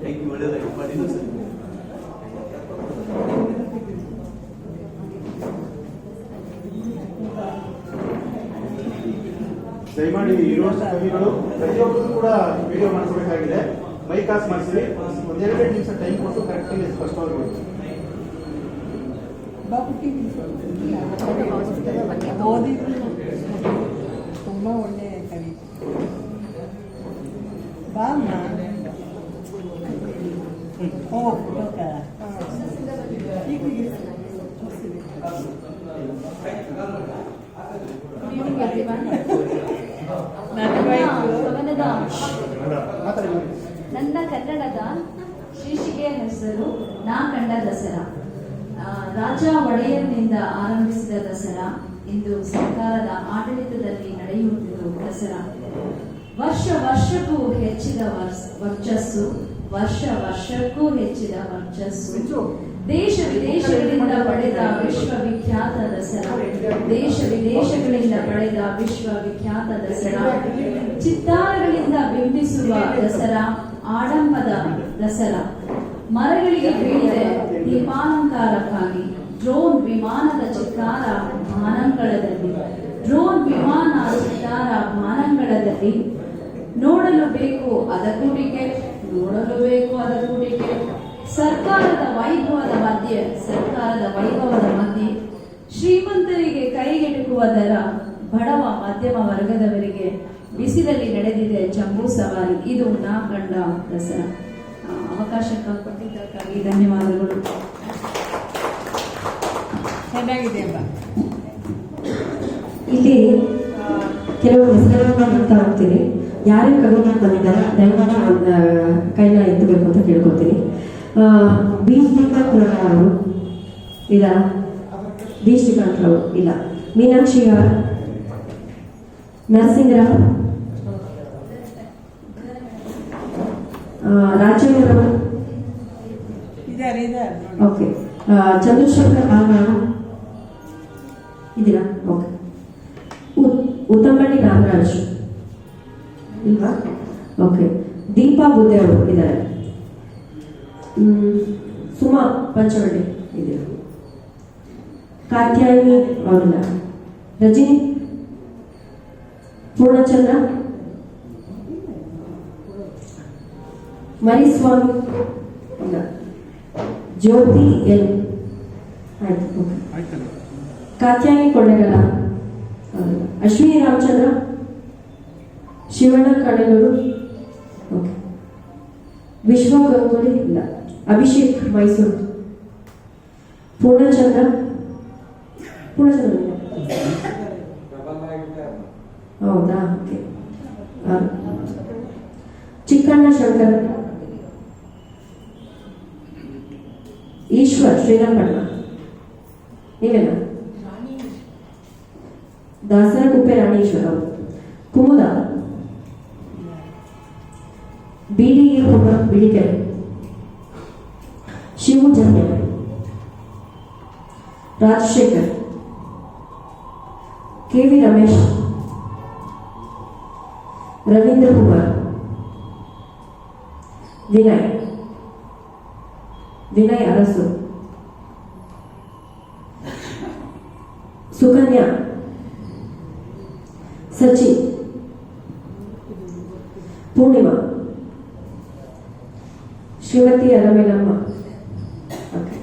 ಹೇಗೆ ಒಳ್ಳೆಯದಾಗಿ ಮಾಡಿದ್ದು ಸರ್ ದಯಮಾಡಿ ಇರುವಂತ ಕವಿಗಳು ಪ್ರತಿಯೊಬ್ಬರು ಕೂಡ ವಿಡಿಯೋ ಮಾಡಿಸಬೇಕಾಗಿದೆ ಮೈಕ್ ಕಾಸ್ ಮಾಡಿಸಿ ಒಂದೆರಡು ನಿಮಿಷ ಟೈಮ್ ಕೊಟ್ಟು ಕರೆಕ್ಟಾಗಿ ಸ್ಪಷ್ಟವಾಗಿ ಮಾಡಿ. ತುಂಬಾ ಒಳ್ಳೆ ಕವಿ ನನ್ನ ಕನ್ನಡದ ಶೀರ್ಷಿಕೆಯ ಹೆಸರು ನಾ ಕಂಡ ದಸರಾ ರಾಜ ಒಡೆಯರ್ನಿಂದ ಆರಂಭಿಸಿದ ದಸರಾ ಇಂದು ಸರ್ಕಾರದ ಆಡಳಿತದಲ್ಲಿ ನಡೆಯುತ್ತಿರುವ ದಸರಾ ವರ್ಷ ವರ್ಷಕ್ಕೂ ಹೆಚ್ಚಿದ ವರ್ಚಸ್ಸು ವರ್ಷ ವರ್ಷಕ್ಕೂ ಹೆಚ್ಚಿದ ವರ್ಚಸ್ಸು. ದೇಶ ವಿದೇಶಗಳಿಂದ ಪಡೆದ ವಿಶ್ವವಿಖ್ಯಾತ ದಸರಾ. ದೇಶ ವಿದೇಶಗಳಿಂದ ಪಡೆದ ವಿಶ್ವವಿಖ್ಯಾತ ದಸರಾ. ಚಿತ್ತಾರಗಳಿಂದ ಬಿಂಬಿಸುವ ದಸರಾ ಆಡಂಬದ ದಸರಾ. ಮರಗಳಿಗೆ ಬೀಳಿದೆ ದೀಪಾಲಂಕಾರಕ್ಕಾಗಿ. ಡ್ರೋನ್ ವಿಮಾನದ ಚಿತ್ತಾರ ಮಾನಂಗಳದಲ್ಲಿ. ಡ್ರೋನ್ ವಿಮಾನ ಚಿತ್ತಾರ ಬಾನಂಗಳದಲ್ಲಿ ನೋಡಲು ಬೇಕು ಅದಕ್ಕೂ ಟಿಕೆಟ್ ನೋಡಲು ಬೇಕು ಅದಕ್ಕೂ ಟಿಕೆಟ್ ಸರ್ಕಾರದ ವೈಭವದ ಮಧ್ಯೆ ಸರ್ಕಾರದ ವೈಭವದ ಮಧ್ಯೆ ಶ್ರೀಮಂತರಿಗೆ ಕೈಗೆಟುಕುವ ದರ ಬಡವ ಮಧ್ಯಮ ವರ್ಗದವರಿಗೆ ಬಿಸಿಲಲ್ಲಿ ನಡೆದಿದೆ ಜಂಬೂ ಸವಾರಿ. ಇದು ನಾ ಕಂಡ ದಸರಾ ಅವಕಾಶ ಕೊಟ್ಟಿದ್ದಕ್ಕಾಗಿ ಧನ್ಯವಾದಗಳು. ಚೆನ್ನಾಗಿದೆ ಇಲ್ಲಿ ಕೆಲವು ಹೆಸರುಗಳನ್ನ ಹೋಗ್ತೀನಿ ಯಾರ್ಯಾರು ಕರೋನಾ ಬಂದಿದ್ದಾರೆ ದಯಮಾಡಿ ಕೈನ ಎತ್ತಬೇಕು ಅಂತ ಕೇಳ್ಕೊತೀನಿ ಆ, ಬಿ ಶ್ರೀಕಾಂತ್ ಅವರು ಇಲ್ಲ. ಬಿ ಶ್ರೀಕಾಂತ್ ಅವರು ಇಲ್ಲ. ಮೀನಾಕ್ಷಿ ಅವರ ನರಸಿಂಗರಾವ್ ರಾಜೇಂದ್ರ ಓಕೆ. ಚಂದ್ರಶೇಖರ್ ಆರ್ ಇದೀರಾ ಓಕೆ. ಉತ್ತಂಬಳ್ಳಿ ನಾಗರಾಜ್. ಇಲ್ವಾ? ಓಕೆ ದೀಪಾ ಬುದ್ಧೆ ಅವರು ಇದ್ದಾರೆ. ಸುಮಾ ಪಂಚವಳ್ಳಿ ಇದೆ. ಕಾತ್ಯಾಯಿನಿ ಅವರಿಲ್ಲ. ರಜನಿ ಪೂರ್ಣಚಂದ್ರ ಮರಿಸ್ವಾಮಿ ಇಲ್ಲ. ಜ್ಯೋತಿ ಎಲ್. ಆಯ್ತು ಓಕೆ ಕಾತ್ಯಾಯಿ ಕೊಳ್ಳೆಗಲ ಅಶ್ವಿನಿ ರಾಮಚಂದ್ರ ಶಿವಣ್ಣ ಕಡಲೂರು ಓಕೆ. ವಿಶ್ವ ಗಂಗೂಲಿ ಇಲ್ಲ. ಅಭಿಷೇಕ್ ಮೈಸೂರು. ಪೂರ್ಣಚಂದ್ರ. ಹೌದಾ? ಓಕೆ. ಚಿಕ್ಕಣ್ಣ ಶಂಕರ್. ಈಶ್ವರ್ ಶ್ರೀರಂಗಣ್ಣ. ನೀವೇನಾ ದಾಸರ ಕುಪ್ಪೆ ರಾಣೇಶ್ವರ ಅವರು. விழிக்கிறது Shiv Jhande Rajashekhar K V Ramesh Ravindra Kumar Vinay Vinay Arasu Sukanya Sachin Poornima Shrimati Aramelamma okay.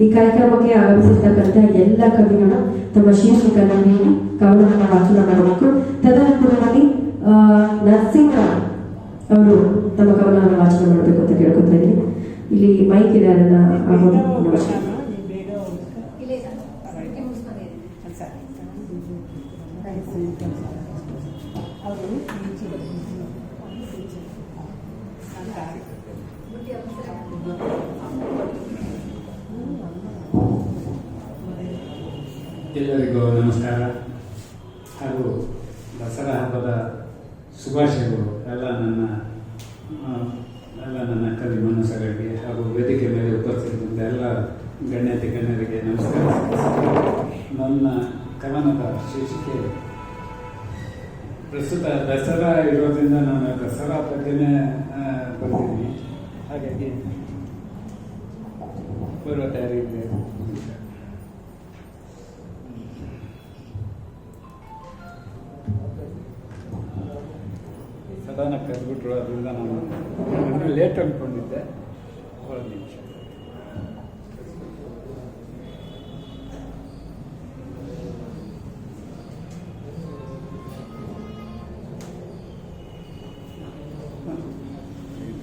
ಈ ಕಾರ್ಯಕ್ರಮಕ್ಕೆ ಆಗಮಿಸಿರ್ತಕ್ಕಂಥ ಎಲ್ಲ ಕವಿಗಳು ತಮ್ಮ ಶೀರ್ಷಿಕೆಯನ್ನು ನೀಡಿ ಕವನವನ್ನು ವಾಚನ ಮಾಡಬೇಕು. ತದನಂತರದಲ್ಲಿ ಆ, ನರಸಿಂಹ ಅವರು ತಮ್ಮ ಕವನವನ್ನು ವಾಚನ ಮಾಡಬೇಕು ಅಂತ ಕೇಳ್ಕೊತಾ ಇದ್ದೀನಿ. ಇಲ್ಲಿ ಮೈಕ್ ಇದೆ ಅದನ್ನ ಎಲ್ಲರಿಗೂ ನಮಸ್ಕಾರ ಹಾಗೂ ದಸರಾ ಹಬ್ಬದ ಶುಭಾಶಯಗಳು. ಎಲ್ಲ ನನ್ನ ಎಲ್ಲ ನನ್ನ ಕವಿ ಮನಸ್ಸುಗಳಿಗೆ ಹಾಗೂ ವೇದಿಕೆ ಮೇಲೆ ಉಪಸ್ಥಿತಿದ್ದ ಎಲ್ಲ ಗಣ್ಯತೆ ಗಣ್ಯರಿಗೆ ನಮಸ್ಕಾರ ನನ್ನ ಕವನದ ಶೀರ್ಷಿಕೆ, ಪ್ರಸ್ತುತ ದಸರಾ ಇರೋದ್ರಿಂದ ನಾನು ದಸರಾ ಬಗ್ಗೆನೇ ಬರ್ತೀನಿ. ಹಾಗಾಗಿ ಬರುವ ತಯಾರಿ ಇದೆ ಸದಾನ ಕರೆದ್ಬಿಟ್ರು ಅದರಿಂದ ನಾನು ನಾನು ಲೇಟ್ ಅಂದ್ಕೊಂಡಿದ್ದೆ ಒಂದು ನಿಮಿಷ.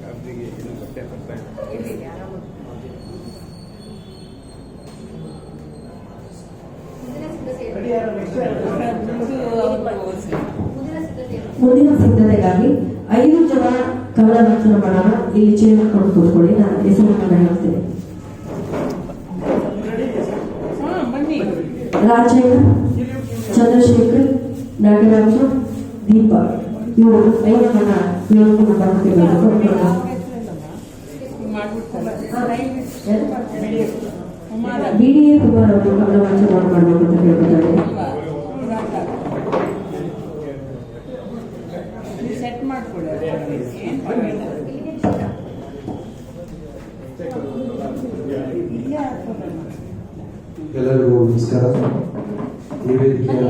ಅವರಿಗೆ ಏನು ಬಟ್ಟೆ ಬರ್ತಾ ಮುಂದಿನ? ಸಿದ್ಧತೆಗಾಗಿ ಐದು ಜನ ಕವನ ವಾಚನ ಮಾಡೋಣ. ಇಲ್ಲಿ ಚೇರ್ ಹಾಕೊಂಡು ಕೂತ್ಕೊಳ್ಳಿ. ನಾನು ಹೆಸರನ್ನು ಹೇಳ್ತೇನೆ. ರಾಜಯ್ಯ ಚಂದ್ರಶೇಖರ್ ನಾಗರಾಜ ದೀಪ. ಇವರು ಐದು ಜನ Kumara B D A Kumar ಅವರು ಕವನ ವಾಚನ ಮಾಡಬೇಕು ಅಂತ ಹೇಳ್ಕೊತಾರೆ ಎಲ್ಲರಿಗೂ ನಮಸ್ಕಾರ. ಈ ವೇದಿಕೆಯ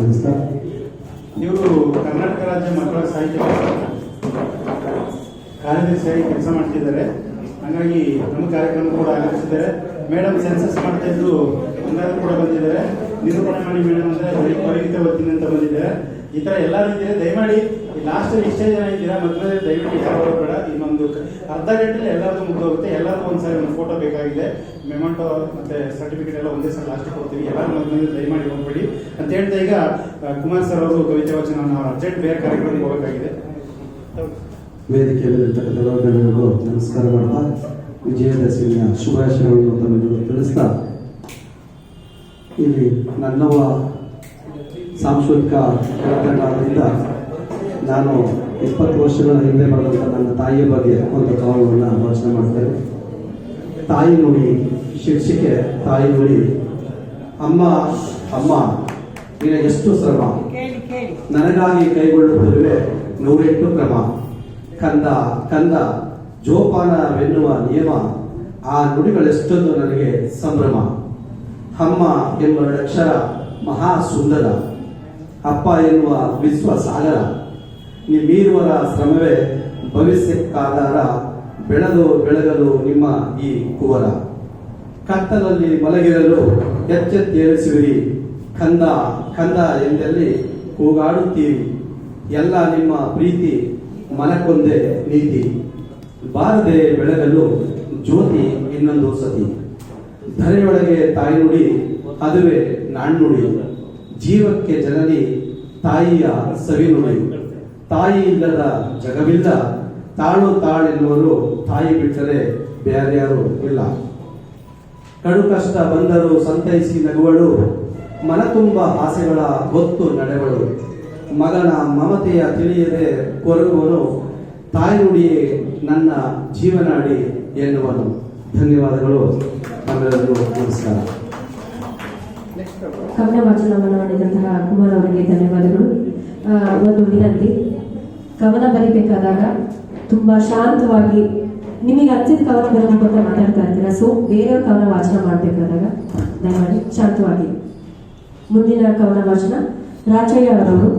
ನಮಸ್ಕಾರ. ಇವರು ಕರ್ನಾಟಕ ರಾಜ್ಯ ಮಕ್ಕಳ ಸಾಹಿತ್ಯ ಕಾರ್ಯದರ್ಶಿಯಾಗಿ ಕೆಲಸ ಮಾಡ್ತಿದ್ದಾರೆ. ಹಾಗಾಗಿ ನಮ್ಮ ಕಾರ್ಯಕ್ರಮ ಕೂಡ ಆಗಮಿಸಿದ್ದಾರೆ ಮೇಡಮ್ ಸೆನ್ಸಸ್ ಮಾಡ್ತಾ ಹಂಗಾದ್ರೂ ಕೂಡ ಬಂದಿದ್ದಾರೆ. ನಿರೂಪಣೆ ಮಾಡಿ ಮೇಡಮ್ ಅಂದ್ರೆ ವತಿಯಿಂದ ಅಂತ ಬಂದಿದ್ದಾರೆ. ಈ ತರ ಎಲ್ಲ ರೀತಿಯ ದಯಮಾಡಿ ಲಾಸ್ಟ್ ಇಷ್ಟೇ ಜನ ಇದ್ದೀರಾ ಮದುವೆ ದಯವಿಟ್ಟು ಯಾರು ಬೇಡ. ಇನ್ನೊಂದು ಅರ್ಧ ಗಂಟೆಲಿ ಎಲ್ಲರಿಗೂ ಮುಗ್ದೋಗುತ್ತೆ. ಎಲ್ಲರಿಗೂ ಒಂದ್ಸರಿ ಒಂದು ಫೋಟೋ ಬೇಕಾಗಿದೆ. ಮೆಮೊಂಟೋ ಮತ್ತೆ ಸರ್ಟಿಫಿಕೇಟ್ ಎಲ್ಲ ಒಂದೇ ಸಲ ಲಾಸ್ಟ್ ಕೊಡ್ತೀವಿ. ಎಲ್ಲರೂ ಮದುವೆ ದಯಮಾಡಿ ಹೋಗ್ಬೇಡಿ. ಅಂತ ಹೇಳ್ತಾ ಈಗ ಕುಮಾರ್ ಸರ್ ಅವರು ಕವಿತೆ ವಚನ ಅರ್ಜೆಂಟ್ ಬೇರೆ ಕಾರ್ಯಕ್ರಮಕ್ಕೆ ಹೋಗಬೇಕಾಗಿದೆ. ವೇದಿಕೆಯಲ್ಲಿರ್ತಕ್ಕಂಥ ಗಣ್ಯರಿಗೂ ನಮಸ್ಕಾರ ಮಾಡ್ತಾ, ವಿಜಯದಶಮಿಯ ಶುಭಾಶಯಗಳನ್ನು ತಮಗೆಲ್ಲರಿಗೂ ತಿಳಿಸ್ತಾ, ಇಲ್ಲಿ ನನ್ನವ ಸಾಂಸ್ಕೃತಿಕ ಕೆಳತಂಡದಿಂದ ನಾನು ಇಪ್ಪತ್ತು ವರ್ಷಗಳ ಹಿಂದೆ ಬರೆದಂಥ ನನ್ನ ತಾಯಿಯ ಬಗ್ಗೆ ಒಂದು ಕವನವನ್ನು ವಾಚನೆ ಮಾಡ್ತೇನೆ ತಾಯಿ ನುಡಿ ಶೀರ್ಷಿಕೆ ತಾಯಿ ನುಡಿ, ಅಮ್ಮ ಅಮ್ಮ ನಿನಗೆಷ್ಟು ಶ್ರಮ? ಕೇಳಿ ಕೇಳಿ ನನಗಾಗಿ ಕೈಗೊಳ್ಳುತ್ತಿರುವೆ ನೂರೆಂಟು ಕ್ರಮ. ಕಂದ ಕಂದ, ಜೋಪಾನವೆನ್ನುವ ನಿಯಮ, ಆ ನುಡಿಗಳೆಷ್ಟೊಂದು ನನಗೆ ಸಂಭ್ರಮ. ಅಮ್ಮ ಎಂಬ ಅಕ್ಷರ ಮಹಾ ಸುಂದರ ಅಪ್ಪ ಎನ್ನುವ ವಿಶ್ವ ಸಾಗರ ನಿಮ್ಮೀರುವರ ಶ್ರಮವೇ ಭವಿಷ್ಯಕ್ಕಾಧಾರ, ಬೆಳೆದು ಬೆಳಗಲು ನಿಮ್ಮ ಈ ಕುವರ. ಕತ್ತಲಲ್ಲಿ ಮಲಗಿರಲು ಎಚ್ಚೆತ್ತೇರಿಸುವಿರಿ. ಕಂದ ಕಂದ ಎಂದಲ್ಲಿ ಕೂಗಾಡುತ್ತೀರಿ? ಎಲ್ಲ ನಿಮ್ಮ ಪ್ರೀತಿ ಮನಕ್ಕೊಂದೇ ನೀತಿ. ಬಾರದೆ ಬೆಳಗಲು ಜ್ಯೋತಿ ಇನ್ನೊಂದು ಸತಿ. ಧರೆಯೊಳಗೆ ತಾಯಿನುಡಿ ಅದುವೇ ನಾಣ್ಣುಡಿ. ಜೀವಕ್ಕೆ ಜನನಿ ತಾಯಿಯ ಸವಿನುಡಿ ತಾಯಿ ಇಲ್ಲದ ಜಗವಿಲ್ಲ. ತಾಳು ತಾಳೆನ್ನುವರು ತಾಯಿ ಬಿಟ್ಟರೆ ಬೇರ್ಯಾರು ಇಲ್ಲ. ಕಡು ಕಷ್ಟ ಬಂದರೂ ಸಂತೈಸಿ ನಗುವಳು. ಮನ ತುಂಬ ಆಸೆಗಳ ಹೊತ್ತು ನಡೆವಳು. ಮಗನ ಮಮತೆಯ ತಿಳಿಯದೆ ಕೊರಗುವನು. ತಾಯಿ ನುಡಿಯೇ ನನ್ನ ಜೀವನಾಡಿ ಎನ್ನುವನು. ಧನ್ಯವಾದಗಳು. ನಮ್ಮೆಲ್ಲರಿಗೂ ನಮಸ್ಕಾರ. ಕವನ ವಾಚನವನ್ನು ಮಾಡಿದಂತಹ ಕುಮಾರ್ ಅವರಿಗೆ ಧನ್ಯವಾದಗಳು. ಒಂದು ವಿನಂತಿ ಕವನ ಬರಿಬೇಕಾದಾಗ ತುಂಬಾ ಶಾಂತವಾಗಿ ನಿಮಗೆ ಅಚ್ಚಿದ ಕವನ ಬರಬೇಕು ಅಂತ ಮಾತಾಡ್ತಾ ಇರ್ತೀರಾ? ಸೊ ಬೇರೆಯವ್ರ ಕವನ ವಾಚನ ಮಾಡಬೇಕಾದಾಗ ದಯಮಾಡಿ ಶಾಂತವಾಗಿ. ಮುಂದಿನ ಕವನ ವಾಚನ ರಾಜಯ್ಯ ಅವರವರು.